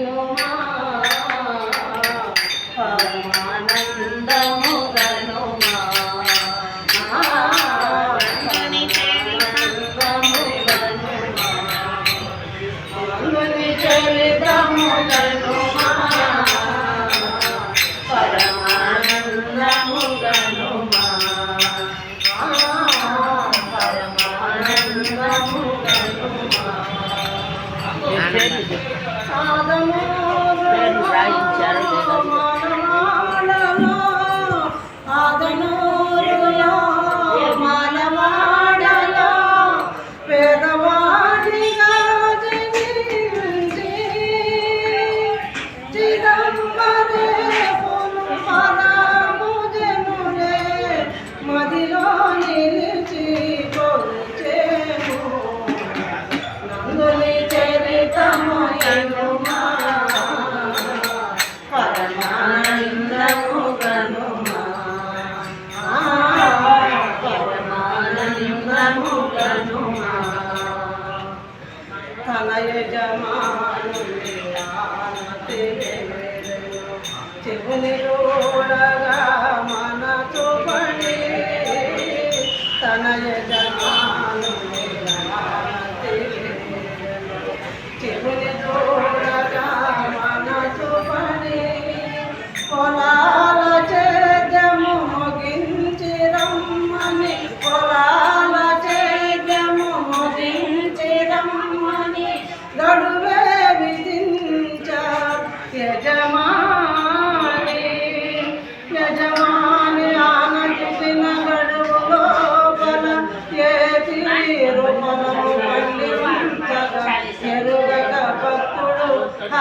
no. Everybody! తోడగా మనతో పడి తనయగా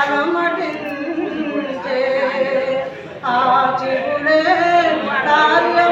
కనమటించే ఆ చిగుడే కార్య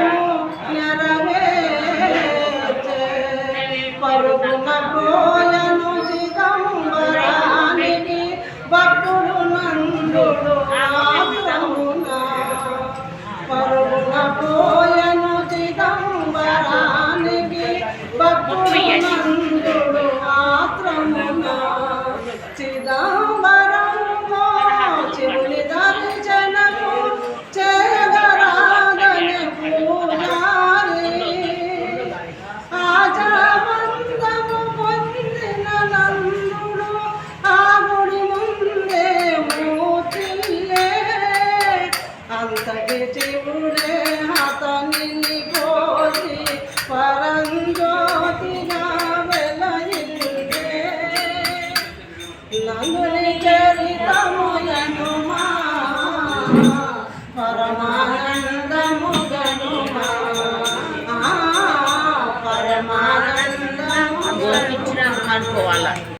పరంజ్యోతిగా వెలయితే నందుని చరితములను మా. పరమానందముగను మా. పరమానందము అనుకోవాలి?